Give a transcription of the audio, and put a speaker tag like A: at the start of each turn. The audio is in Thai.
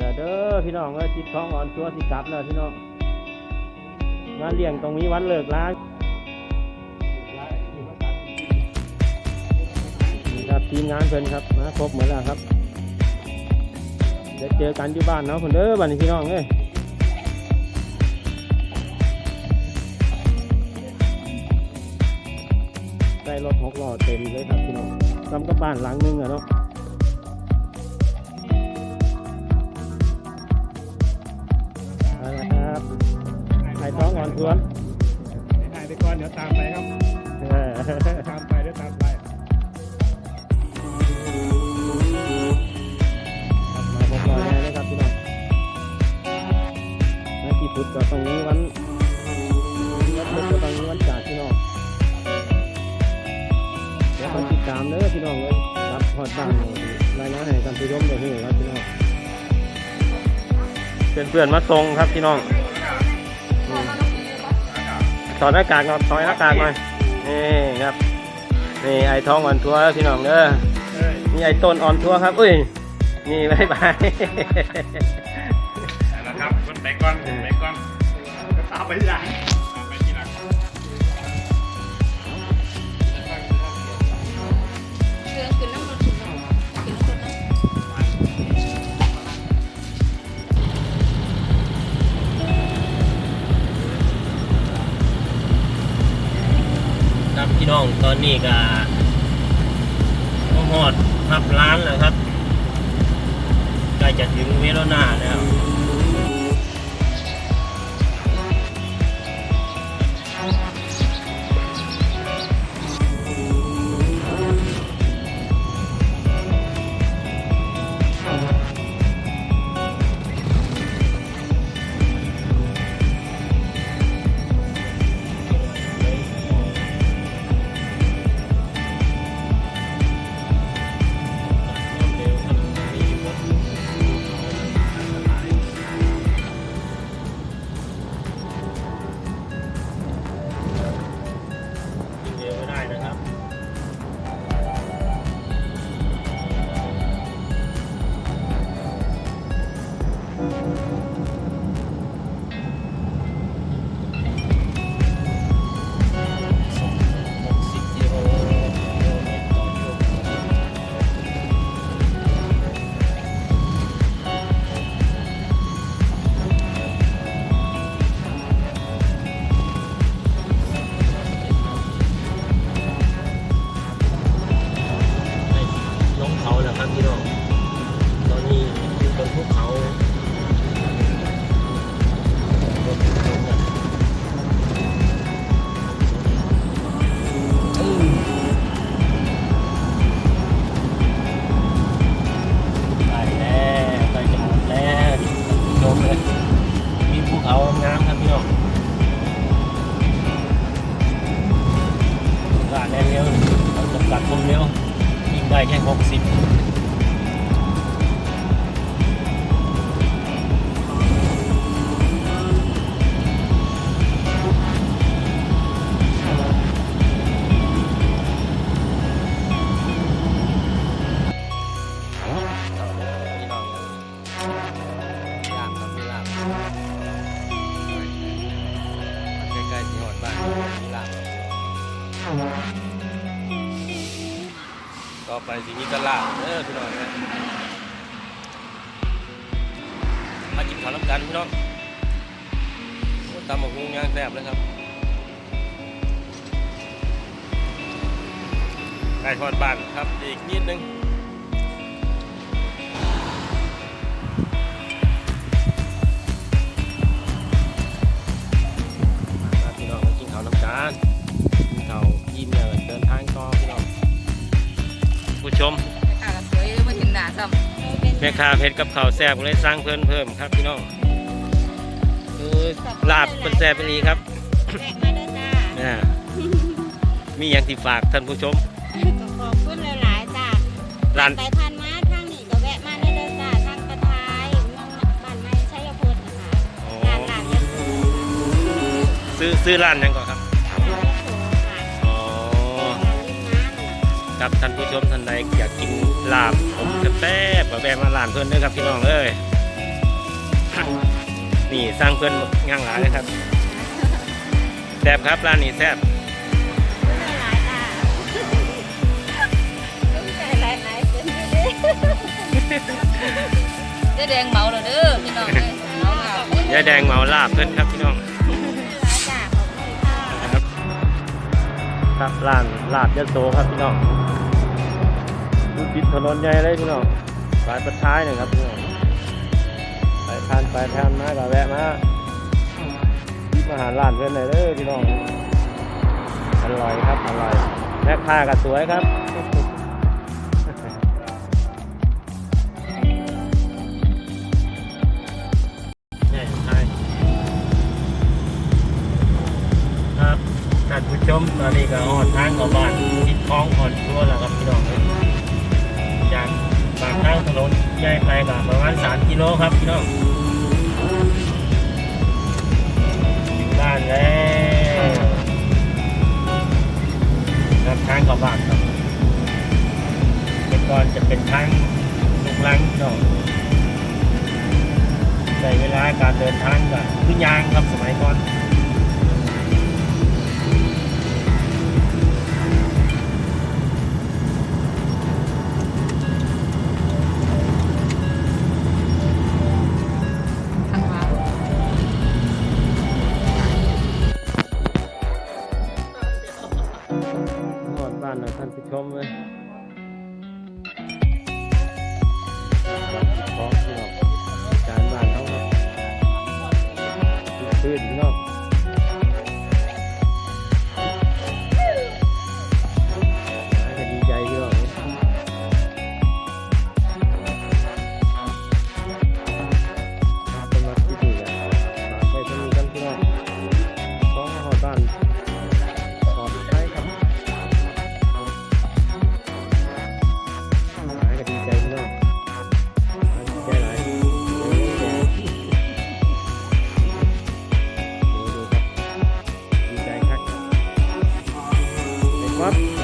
A: แล้วเด้อพี่น้องเอ้ยจิตท้องอ่อนชัวสิกลับแล้วพี่น้องงานเลี้ยงตรงนี้วันเลิกล้างครับทีมงานเพิ่นครับมาครบหมดแล้วครับเดี๋ยวเจอกันที่บ้านเนาะเพิ่นเด้อบ้านนี้พี่น้องเอ้ยได้รถหกล้อเต็มเลยครับพี่น้องทำกับบ้านหลังหนึงอะเนาะ ข่ท้องอ่อนทวน
B: ถ่ายไปก่อนเดี๋ยวตามไปครับ ตามไปเดี๋ยวตามไป
A: มาพบกันแล้นะครับพี่น้องนาทีพุธก็ตรงนี้วันวันพุธก็ตรงนี้วันจันทร์พี่น้องเดี๋ยวคนติดตามเด้อพี่น้องเลยรับพอดบ้านรายงานให้กันผู้ชมได้เห็นครับพี่น้องเพื่อนเพื่อนๆมาส่งครับพี่น้อง ถอดหน้ากากก่อนถอดหน้ากากหน่อยนี่ครับนี่ไอ้ท้องอ่อนทัวร์พี่น้องเด้อนี่ไอ้ต้นอ่อนทัวร์ครับ อุ้ยนี่บายบาย
B: แล้วครับคนไปก่อนไปก่อนตามไปทีหลัง
C: ครั
A: บพี่น้องตอนนี้ก็หอดพับร้านแล้วครับใกล้จะถึงเวโรนาแล้ว ร้านแน่เร็วเราจำกัดความเร็วยิงได้แค่ 60พี่น้องลามครับพี่ลามใกล้ๆที่หอดบ้านพี่ลาม ต่อไปสิมีตลาดเออพี่น้องนะมากินข้าวน้ำกันพี่น้องตำหมกฮุงย่างแซ่บเลยครับใกล้ทอดบ้านครับอีกนิดนึง ผู้ชม
C: แม่ค้าก็สวยมาถึงหน้าซ้ำ
A: แม่ค้าเพชรกับข้าวแซ่บเลยสร้างเพิ่มเพิ่มครับพี่น้องคือลาบเป็นแซ่บเป็นรีครับ
C: แวะมาเด้อจ้า
A: อ่ามีอย่างที่ฝากท่านผู้ชม
C: ก็ขอบคุณหลายๆจ้า
A: ร้าน
C: ไปผ่านมาทางนี้ก็แวะมาเด้อจ้าทางกระทายเมืองบ้านไม้ชัยพลนะคะ
A: อ๋อ
C: ร้านหลังยังสูง
A: ซื้อซื้อร้านหยังก่อนครับ
C: ร้าน ครั
A: บท่านผู้ชมท่านใดอยากกินลาบผมแซ่บๆก็แวะมาร้านเพิ่นเด้อครับพี่น้องเอ้ยนี่สร้างเพื่อนย่างหลายเลยครับแซ่บครับร้านนี้แซ่บ
C: หลายตาใจหลายหลายเกินไปเลย
D: เจ๊แดงเมาแล้วเด้อพี่น้องเอ้ยเมาแล้ว
A: ยายแดงเมาลาบเพื่อนครับพี่น้อง
C: หลายจ่าขอบคุณค่ะ
A: ครับครับร้านลาบยะโสครับพี่น้อง ดูติดถนนใหญ่เลยพี่น้องสายประท้ายน่ครับพี่น้องไปทานไปทานมาก็แวะมาที่มาหาร้านเพื่อนเลยเด้อพี่น้องอร่อยครับอร่อยแม่ค้าก็สวยครับเนี่ยใช่ครับท่านผู้ชมตอนนี้ก็ออดทางเข้าบ้านทิศคลองอ่อนชัวแล้วครับพี่น้องเลย ปากทางถนนใหญ่ไปก็ประมาณ 3 กิโลครับพี่น้องถึงบ้านแล้วครับทางเข้าบ้านครับแต่ก่อนจะเป็นทางลูกลังพี่น้องใช้เวลาการเดินทางกับขึ้นยางครับสมัยก่อน บ้านนะท่านผู้ชมเลย ดูดูครับ